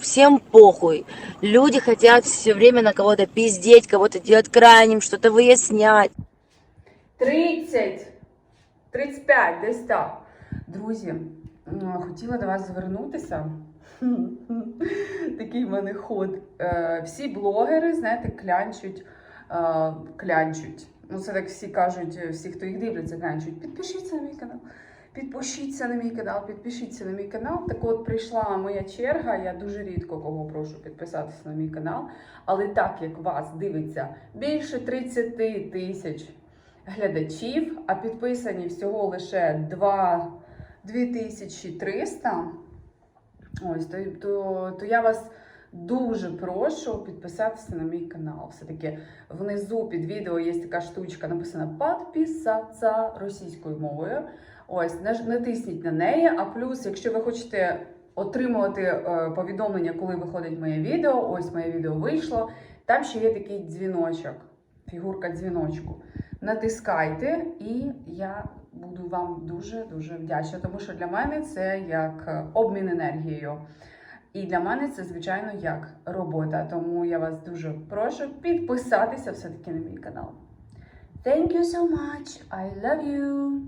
Всем похуй. Люди хотят все время на кого-то пиздеть, кого-то делать крайним, что-то выяснять. 30, 35, десь так. Друзі, хотіла до вас звернутися. Такий в мене ход. Е, Всі блогери, знаєте, клянчуть, е, клянчуть. Ну, це так всі кажуть, всі, хто їх дивляться, клянчуть. Підпишіться на мій канал. Підпишіться на мій канал, підпишіться на мій канал. Так от прийшла моя черга. Я дуже рідко кого прошу підписатися на мій канал. Але так як вас дивиться більше 30 тисяч глядачів, а підписані всього лише 2, 2300, ось, то, то, то я вас дуже прошу підписатися на мій канал. Все-таки внизу під відео є така штучка, написана «Підписатися» російською мовою. Ось, натисніть на неї. А плюс, якщо ви хочете отримувати е, повідомлення, коли виходить моє відео, ось моє відео вийшло. Там ще є такий дзвіночок, фігурка дзвіночку. Натискайте, і я буду вам дуже дуже вдячна, тому що для мене це як е, обмін енергією. І для мене це, звичайно, як робота. Тому я вас дуже прошу підписатися все-таки на мій канал. Thank you so much. I love you.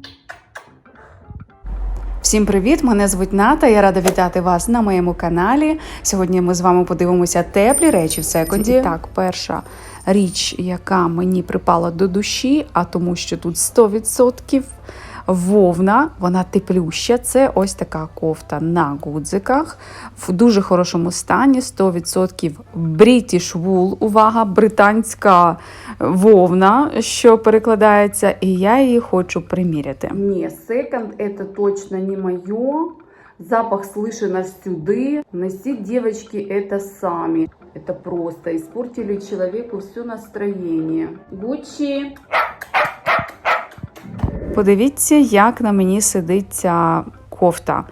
Всім привіт! Мене звуть Ната. Я рада вітати вас на моєму каналі. Сьогодні ми з вами подивимося теплі речі в секунді. Так, перша річ, яка мені припала до душі, а тому, що тут 100% вовна, вона теплюща. Це ось така кофта на гудзиках в дуже хорошому стані. 100% British wool, увага, британська вовна, що перекладається, і я її хочу приміряти. Не, секонд это точно не мое. Запах слышен сюда. Носить девочки это сами. Это просто испортили человеку все настроение. Гуччи. Подивіться, як на мені сидить ця кофта.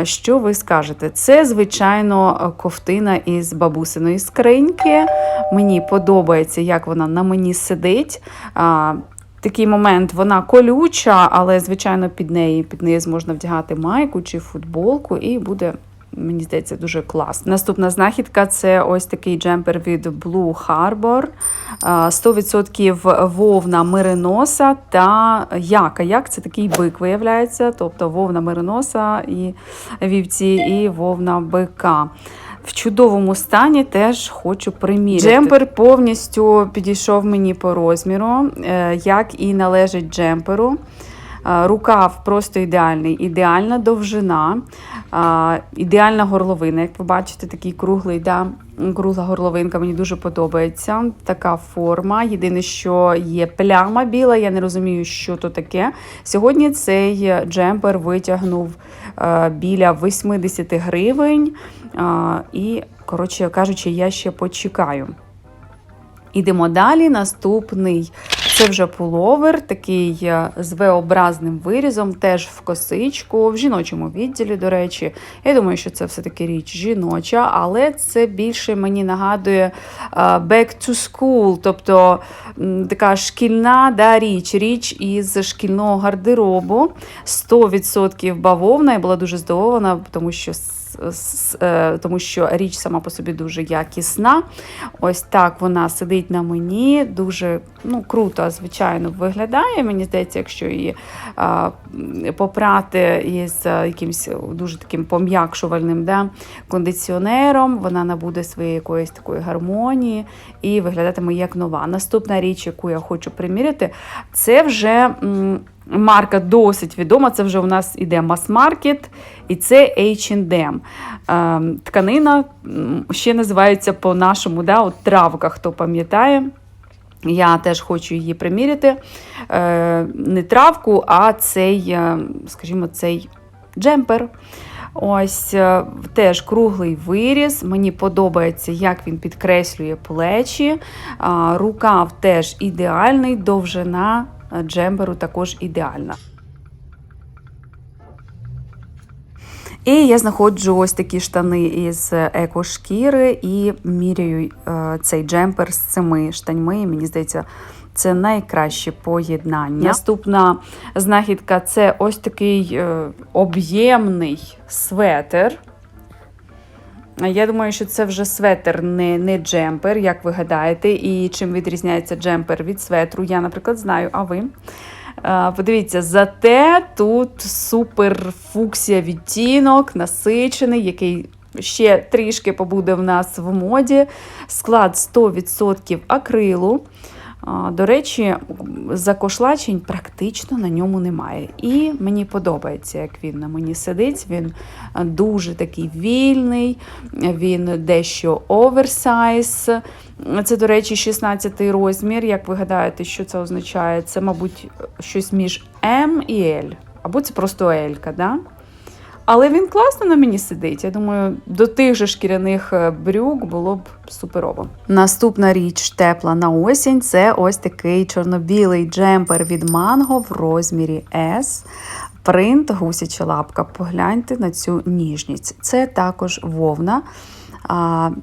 Е, Що ви скажете? Це, звичайно, кофтина із бабусиної скриньки. Мені подобається, як вона на мені сидить. Такий момент вона колюча, але, звичайно, під неї під неї можна вдягати майку чи футболку, і буде, мені здається, дуже класно. Наступна знахідка це ось такий джемпер від Blue Harbor. 100% вовна мериноса та яка. Як це такий бик виявляється, тобто вовна мериноса і вівці, і вовна бика. В чудовому стані теж хочу приміряти. Джемпер повністю підійшов мені по розміру, е, як і належить джемперу. Рукав просто ідеальний, ідеальна довжина, ідеальна горловина. Як ви бачите, такий круглий, да, кругла горловинка мені дуже подобається. Така форма. Єдине, що є пляма біла, я не розумію, що то таке. Сьогодні цей джемпер витягнув е, біля 80 гривень. І, коротше кажучи, я ще почекаю. Ідемо далі. Наступний це вже пуловер, такий е, з V-образним вирізом, теж в косичку, в жіночому відділі, до речі. Я думаю, що це все-таки річ жіноча, але це більше мені нагадує е, back to school, тобто така шкільна да, річ, річ із шкільного гардеробу. 100% бавовна. Я була дуже здивована, тому що е, тому що річ сама по собі дуже якісна. Ось так вона сидить на мені, дуже ну, круто, звичайно, виглядає. Мені здається, якщо її а, попрати із якимось дуже таким пом'якшувальним да, кондиціонером, вона набуде своєї якоїсь такої гармонії і виглядатиме як нова. Наступна річ, яку я хочу приміряти, це вже. Марка досить відома, це вже у нас іде мас-маркет, і це H&M. Ем, Тканина ще називається по-нашому да, от травка, хто пам'ятає. Я теж хочу її приміряти. Е, не травку, а цей, е, скажімо, цей джемпер. Ось е, теж круглий виріз. Мені подобається, як він підкреслює плечі. Рукав теж ідеальний, довжина джемперу також ідеальна. І я знаходжу ось такі штани із екошкіри і міряю е, цей джемпер з цими штаньми. І Мені здається, це найкраще поєднання. Наступна знахідка це ось такий е, об'ємний светер. Я думаю, що це вже светр, не, не джемпер, як ви гадаєте. І чим відрізняється джемпер від светру, я, наприклад, знаю, а ви. Подивіться, зате тут супер фуксія відтінок, насичений, який ще трішки побуде в нас в моді. Склад 100% акрилу. До речі, закошлачень практично на ньому немає. І мені подобається, як він на мені сидить. Він дуже такий вільний, він дещо оверсайз. Це, до речі, 16 розмір. Як ви гадаєте, що це означає? Це, мабуть, щось між М і L. Або це просто L, да? Але він класно на мені сидить. Я думаю, до тих же шкіряних е, брюк було б суперово. Наступна річ тепла на осінь це ось такий чорно-білий джемпер від Mango в розмірі S. Принт гусяча лапка. Погляньте на цю ніжність. Це також вовна.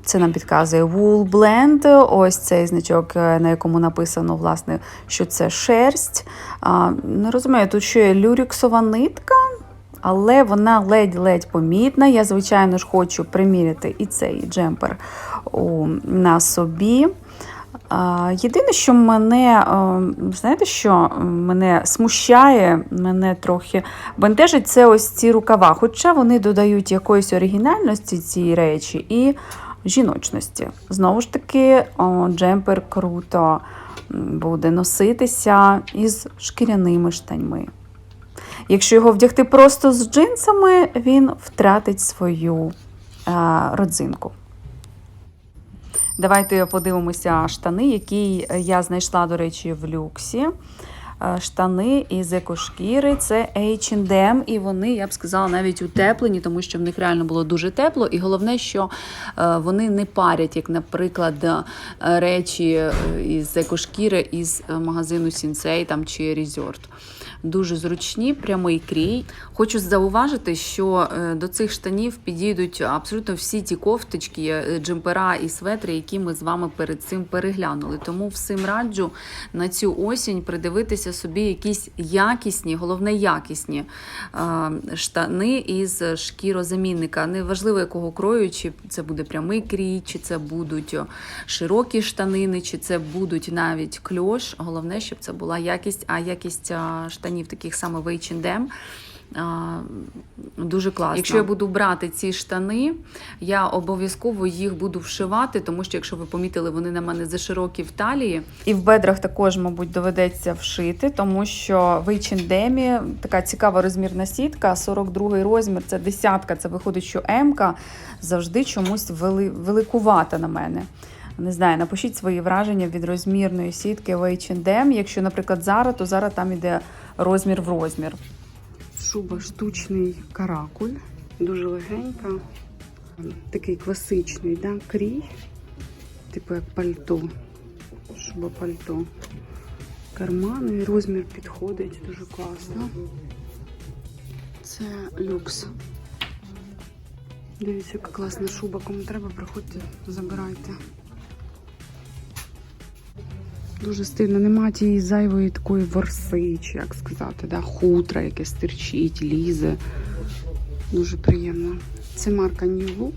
Це нам підказує Wool Blend. Ось цей значок, е, на якому написано, власне, що це шерсть. Не розумію, тут що є люріксова нитка але вона ледь-ледь помітна. Я, звичайно ж, хочу приміряти і цей джемпер на собі. Єдине, що мене, е, знаєте, що мене смущає, мене трохи бентежить, це ось ці рукава. Хоча вони додають якоїсь оригінальності цій речі і жіночності. Знову ж таки, джемпер круто буде носитися із шкіряними штаньми. Якщо його вдягти просто з джинсами, він втратить свою е, родзинку. Давайте подивимося штани, які я знайшла, до речі, в люксі. Е, Штани із екошкіри, це H&M, і вони, я б сказала, навіть утеплені, тому що в них реально було дуже тепло. І головне, що е, вони не парять, як, наприклад, речі із екошкіри із магазину Сінсей там чи Resort. Дуже зручні, прямий крій. Хочу зауважити, що е, до цих штанів підійдуть абсолютно всі ті кофточки, е, джемпера і светри, які ми з вами перед цим переглянули. Тому всім раджу на цю осінь придивитися собі якісь якісні, головне якісні е, штани із шкірозамінника. Неважливо, якого крою, чи це буде прямий крій, чи це будуть широкі штанини, чи це будуть навіть кльош. Головне, щоб це була якість, а якість а, штанів таких саме в H&M Дуже класно. Якщо я буду брати ці штани, я обов'язково їх буду вшивати, тому що, якщо ви помітили, вони на мене заширокі в талії. І в бедрах також, мабуть, доведеться вшити, тому що в H&M така цікава розмірна сітка, 42 розмір, це десятка, це виходить, що М завжди чомусь вели, великувата на мене. Не знаю, напишіть свої враження від розмірної сітки в H&M. Якщо, наприклад, Zara, то зараз там іде розмір в розмір. Шуба штучний каракуль, дуже легенька. Такий класичний, да? крій, типу як пальто. Шуба пальто. Кармани, розмір підходить, дуже класно. Це люкс. Дивіться, яка класна шуба. Кому треба, приходьте, забирайте. Дуже стильно, нема тієї зайвої такої ворси, чи як сказати, да? хутра, яке стирчить, лізе. Дуже приємно. Це марка New Look.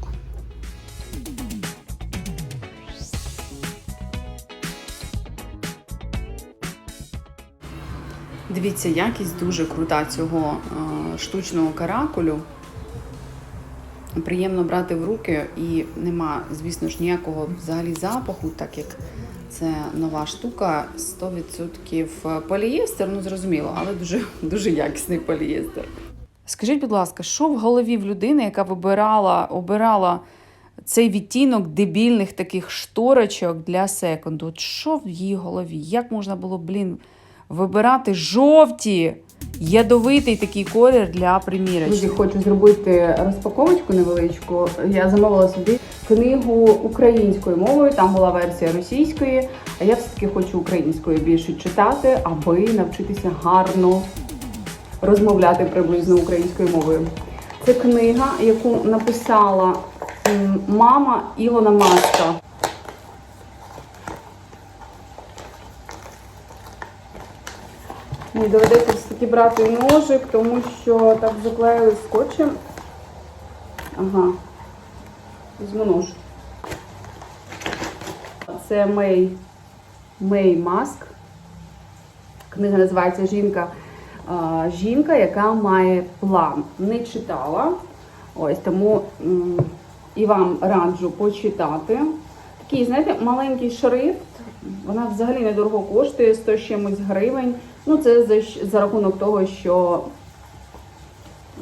Дивіться, якість дуже крута цього е, штучного каракулю. Приємно брати в руки і нема, звісно ж, ніякого взагалі запаху, так як це нова штука, 100% полієстер, ну зрозуміло, але дуже, дуже якісний полієстер. Скажіть, будь ласка, що в голові в людини, яка вибирала, обирала цей відтінок дебільних таких шторочок для секунду? От що в її голові? Як можна було, блін, вибирати жовті? Ядовитий такий колір для примірочки. Друзі, хочу зробити розпаковочку невеличку. Я замовила собі книгу українською мовою. Там була версія російської, а я все-таки хочу українською більше читати, аби навчитися гарно розмовляти приблизно українською мовою. Це книга, яку написала мама Ілона Маска. Мені доведеться все-таки брати ножик, тому що так заклеїли скотчем. Ага. Візьму нож. Це Мей, Мей Маск. Книга називається Жінка. Жінка, яка має план. Не читала. Ось тому і вам раджу почитати. Такий, знаєте, маленький шрифт. Вона взагалі недорого коштує 100 з чимось гривень. Ну, це за, за рахунок того, що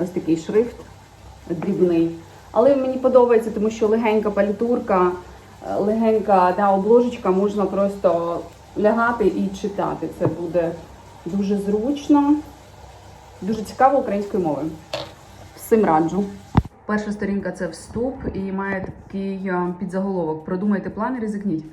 ось такий шрифт дрібний. Але мені подобається, тому що легенька палітурка, легенька да, обложечка, можна просто лягати і читати. Це буде дуже зручно, дуже цікаво українською мовою. Всім раджу. Перша сторінка це вступ і має такий е, підзаголовок. Продумайте план ризикніть.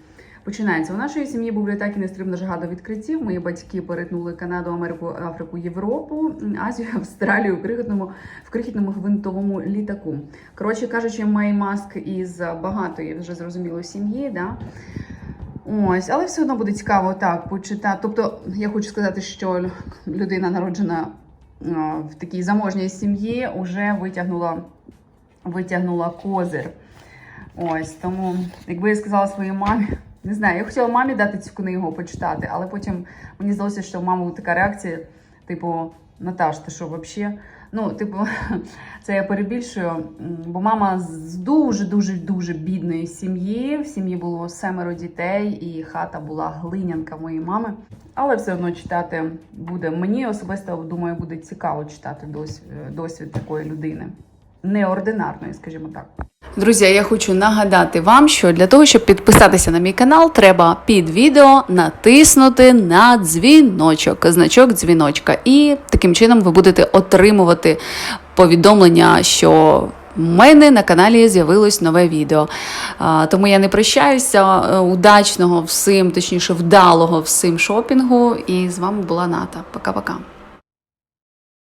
Починається. У нашої сім'ї був літак і нестримна жага до відкриттів. Мої батьки перетнули Канаду, Америку, Африку, Європу, Азію, Австралію в крихітному, в крихітному гвинтовому літаку. Коротше кажучи, Мей Маск із багатої вже зрозуміло сім'ї. Да? Ось, але все одно буде цікаво так почитати. Тобто, я хочу сказати, що людина народжена в такій заможній сім'ї, вже витягнула, витягнула козир. Ось тому, якби я сказала своїй мамі, не знаю, я хотіла мамі дати цю книгу почитати, але потім мені здалося, що в мами така реакція, типу, Наташ, ти що взагалі? Ну, типу, це я перебільшую, бо мама з дуже дуже бідної сім'ї. В сім'ї було семеро дітей, і хата була глинянка моєї мами. Але все одно читати буде. Мені особисто думаю, буде цікаво читати досвід, досвід такої людини. Неординарної, скажімо так. Друзі, я хочу нагадати вам, що для того, щоб підписатися на мій канал, треба під відео натиснути на дзвіночок, значок дзвіночка. І таким чином ви будете отримувати повідомлення, що в мене на каналі з'явилось нове відео. Тому я не прощаюся. Е, Удачного всім, точніше, вдалого всім шопінгу. І з вами була Ната. Пока-пока.